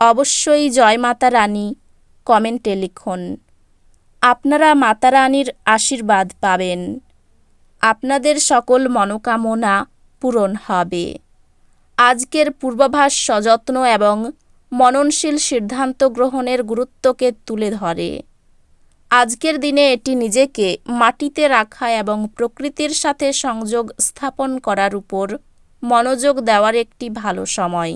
অবশ্যই জয় মাতা রানী, কমেন্টে লিখুন। আপনারা মাতা রানীর আশীর্বাদ পাবেন। আপনাদের সকল মনোকামনা পূরণ হবে। আজকের পূর্বাভাস সযত্ন এবং মননশীল সিদ্ধান্ত গ্রহণের গুরুত্বকে তুলে ধরে। আজকের দিনে এটি নিজেকে মাটিতে রাখা এবং প্রকৃতির সাথে সংযোগ স্থাপন করার উপর মনোযোগ দেওয়ার একটি ভালো সময়।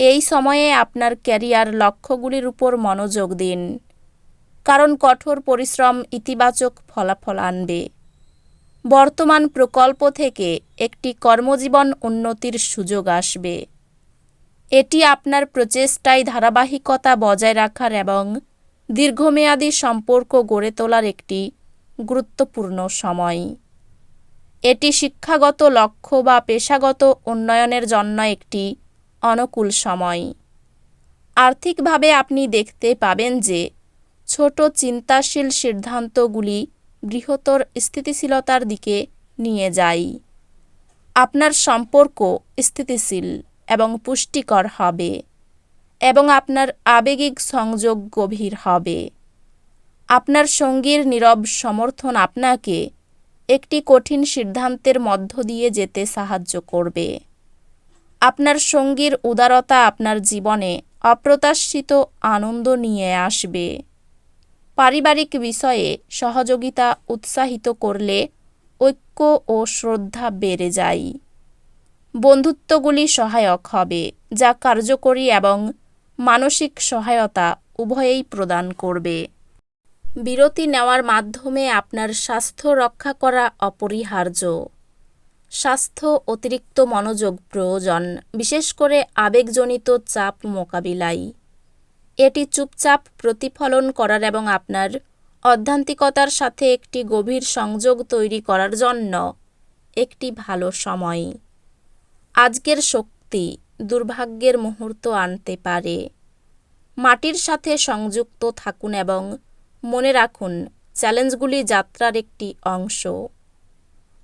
এই সময়ে আপনার ক্যারিয়ার লক্ষ্যগুলির উপর মনোযোগ দিন। কারণ কঠোর পরিশ্রম ইতিবাচক ফলাফল আনবে। বর্তমান প্রকল্প থেকে একটি কর্মজীবন উন্নতির সুযোগ আসবে। এটি আপনার প্রচেষ্টায় ধারাবাহিকতা বজায় রাখার এবং দীর্ঘমেয়াদী সম্পর্ক গড়ে তোলার একটি গুরুত্বপূর্ণ সময়। এটি শিক্ষাগত লক্ষ্য বা পেশাগত উন্নয়নের জন্য একটি অনুকূল সময়। আর্থিকভাবে আপনি দেখতে পাবেন যে, ছোট চিন্তাশীল সিদ্ধান্তগুলি বৃহত্তর স্থিতিশীলতার দিকে নিয়ে যায়। আপনার সম্পর্ক স্থিতিশীল এবং পুষ্টিকর হবে এবং আপনার আবেগিক সংযোগ গভীর হবে। আপনার সঙ্গীর নীরব সমর্থন আপনাকে একটি কঠিন সিদ্ধান্তের মধ্য দিয়ে যেতে সাহায্য করবে। আপনার সঙ্গীর উদারতা আপনার জীবনে অপ্রত্যাশিত আনন্দ নিয়ে আসবে। পারিবারিক বিষয়ে সহযোগিতা উৎসাহিত করলে ঐক্য ও শ্রদ্ধা বেড়ে যায়। বন্ধুত্বগুলি সহায়ক হবে, যা কার্যকরী এবং মানসিক সহায়তা উভয়েই প্রদান করবে। বিরতি নেওয়ার মাধ্যমে আপনার স্বাস্থ্য রক্ষা করা অপরিহার্য। স্বাস্থ্য অতিরিক্ত মনোযোগ প্রয়োজন, বিশেষ করে আবেগজনিত চাপ মোকাবিলায়। এটি চুপচাপ প্রতিফলন করার এবং আপনার অধ্যান্তিকতার সাথে একটি গভীর সংযোগ তৈরি করার জন্য একটি ভালো সময়। আজকের শক্তি দুর্ভাগ্যের মুহূর্ত আনতে পারে। মাটির সাথে সংযুক্ত থাকুন এবং মনে রাখুন, চ্যালেঞ্জগুলি যাত্রার একটি অংশ।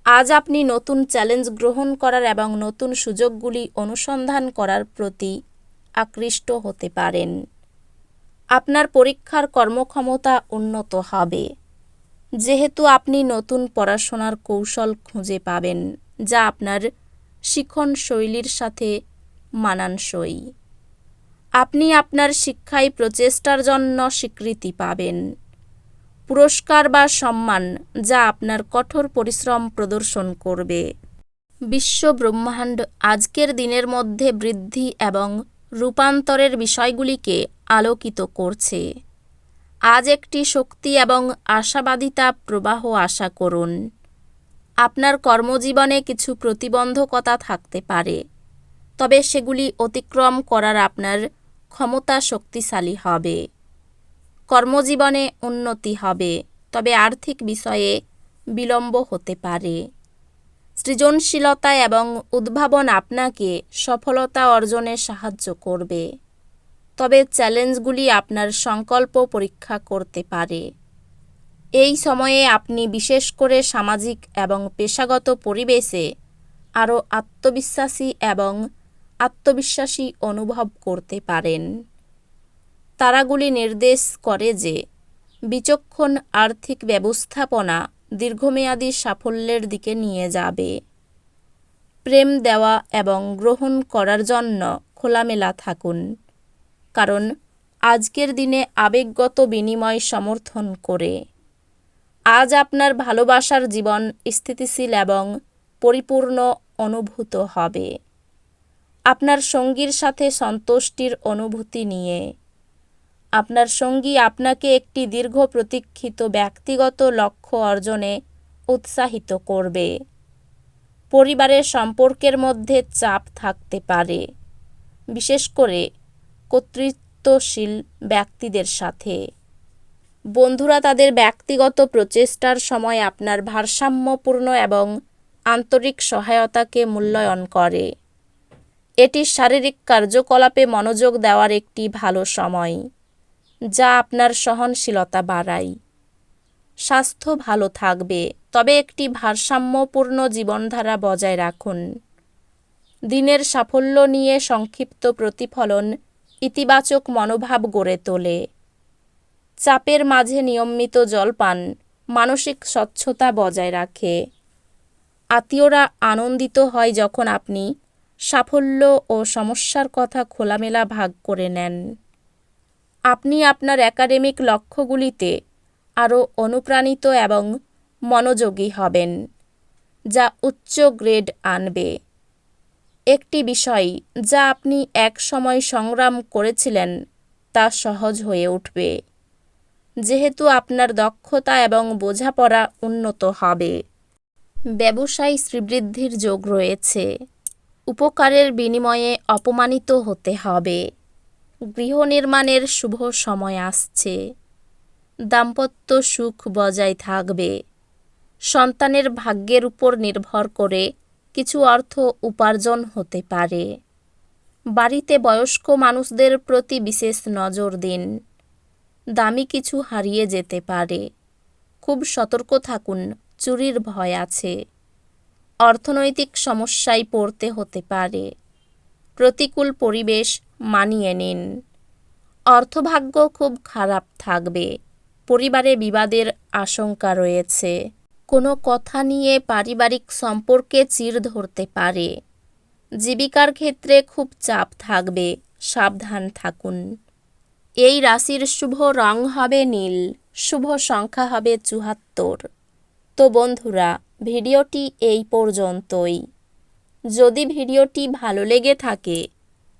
আজ আপনি নতুন চ্যালেঞ্জ গ্রহণ করার এবং নতুন সুযোগগুলি অনুসন্ধান করার প্রতি আকৃষ্ট হতে পারেন। আপনার পরীক্ষার কর্মক্ষমতা উন্নত হবে। যেহেতু আপনি নতুন পড়াশোনার কৌশল খুঁজে পাবেন, যা আপনার শিখন শৈলীর সাথে মানানসই। আপনি আপনার শিক্ষায় প্রচেষ্টার জন্য স্বীকৃতি পাবেন। পুরস্কার বা সম্মান যা আপনার কঠোর পরিশ্রম প্রদর্শন করবে। বিশ্ব ব্রহ্মাণ্ড আজকের দিনের মধ্যে বৃদ্ধি এবং রূপান্তরের বিষয়গুলিকে আলোকিত করছে। আজ একটি শক্তি এবং আশাবাদিতা প্রবাহ আশা করুন। আপনার কর্মজীবনে কিছু প্রতিবন্ধকতা থাকতে পারে, তবে সেগুলি অতিক্রম করার আপনার ক্ষমতা শক্তিশালী হবে। কর্মজীবনে উন্নতি হবে, তবে আর্থিক বিষয়ে বিলম্ব হতে পারে। সৃজনশীলতা এবং উদ্ভাবন আপনাকে সফলতা অর্জনে সাহায্য করবে। তবে চ্যালেঞ্জগুলি আপনার সংকল্প পরীক্ষা করতে পারে। এই সময়ে আপনি বিশেষ করে সামাজিক এবং পেশাগত পরিবেশে আরও আত্মবিশ্বাসী এবং আত্মবিশ্বাসী অনুভব করতে পারেন। তারাগুলি নির্দেশ করে যে বিচক্ষণ আর্থিক ব্যবস্থাপনা দীর্ঘমেয়াদী সাফল্যের দিকে নিয়ে যাবে। প্রেম দেওয়া এবং গ্রহণ করার জন্য খোলামেলা থাকুন, কারণ আজকের দিনে আবেগগত বিনিময় সমর্থন করে। আজ আপনার ভালোবাসার জীবন স্থিতিশীল এবং পরিপূর্ণ অনুভূত হবে। আপনার সঙ্গীর সাথে সন্তুষ্টির অনুভূতি নিয়ে আপনার সঙ্গী আপনাকে একটি দীর্ঘ প্রতীক্ষিত ব্যক্তিগত লক্ষ্য অর্জনে উৎসাহিত করবে। পরিবারের সম্পর্কের মধ্যে চাপ থাকতে পারে। বিশেষ করে কর্তৃত্বশীল ব্যক্তিদের সাথে। বন্ধুরা, তাদের ব্যক্তিগত প্রচেষ্টার সময় আপনার ভারসাম্যপূর্ণ এবং আন্তরিক সহায়তাকে মূল্যায়ন করে। এটি শারীরিক কার্যকলাপে মনোযোগ দেওয়ার একটি ভালো সময়। যা আপনার সহনশীলতা বাড়ায়। স্বাস্থ্য ভালো থাকবে, তবে একটি ভারসাম্যপূর্ণ জীবনধারা বজায় রাখুন। দিনের সাফল্য নিয়ে সংক্ষিপ্ত প্রতিফলন ইতিবাচক মনোভাব গড়ে তোলে। চাপের মাঝে নিয়মিত জলপান মানসিক স্বচ্ছতা বজায় রাখে। আত্মীয়রা আনন্দিত হয় যখন আপনি সাফল্য ও সমস্যার কথা খোলামেলা ভাগ করে নেন। আপনি আপনার একাডেমিক লক্ষ্যগুলিতে আরও অনুপ্রাণিত এবং মনোযোগী হবেন, যা উচ্চ গ্রেড আনবে। একটি বিষয় যা আপনি এক সময় সংগ্রাম করেছিলেন তা সহজ হয়ে উঠবে, যেহেতু আপনার দক্ষতা এবং বোঝাপড়া উন্নত হবে। ব্যবসায় শ্রীবৃদ্ধির যোগ রয়েছে। উপকারের বিনিময়ে অপমানিত হতে হবে। গৃহ নির্মাণের শুভ সময় আসছে। দাম্পত্য সুখ বজায় থাকবে। সন্তানের ভাগ্যের উপর নির্ভর করে কিছু অর্থ উপার্জন হতে পারে। বাড়িতে বয়স্ক মানুষদের প্রতি বিশেষ নজর দিন। দামি কিছু হারিয়ে যেতে পারে। খুব সতর্ক থাকুন, চুরির ভয় আছে। অর্থনৈতিক সমস্যায় পড়তে হতে পারে। প্রতিকূল পরিবেশ মানিয়ে নিন। অর্থভাগ্য খুব খারাপ থাকবে। পরিবারে বিবাদের আশঙ্কা রয়েছে। কোনো কথা নিয়ে পারিবারিক সম্পর্কে চির ধরতে পারে। জীবিকার ক্ষেত্রে খুব চাপ থাকবে। সাবধান থাকুন। এই রাশির শুভ রং হবে নীল। শুভ সংখ্যা হবে চুহাত্তর তো বন্ধুরা, ভিডিওটি এই পর্যন্তই। যদি ভিডিওটি ভালো লেগে থাকে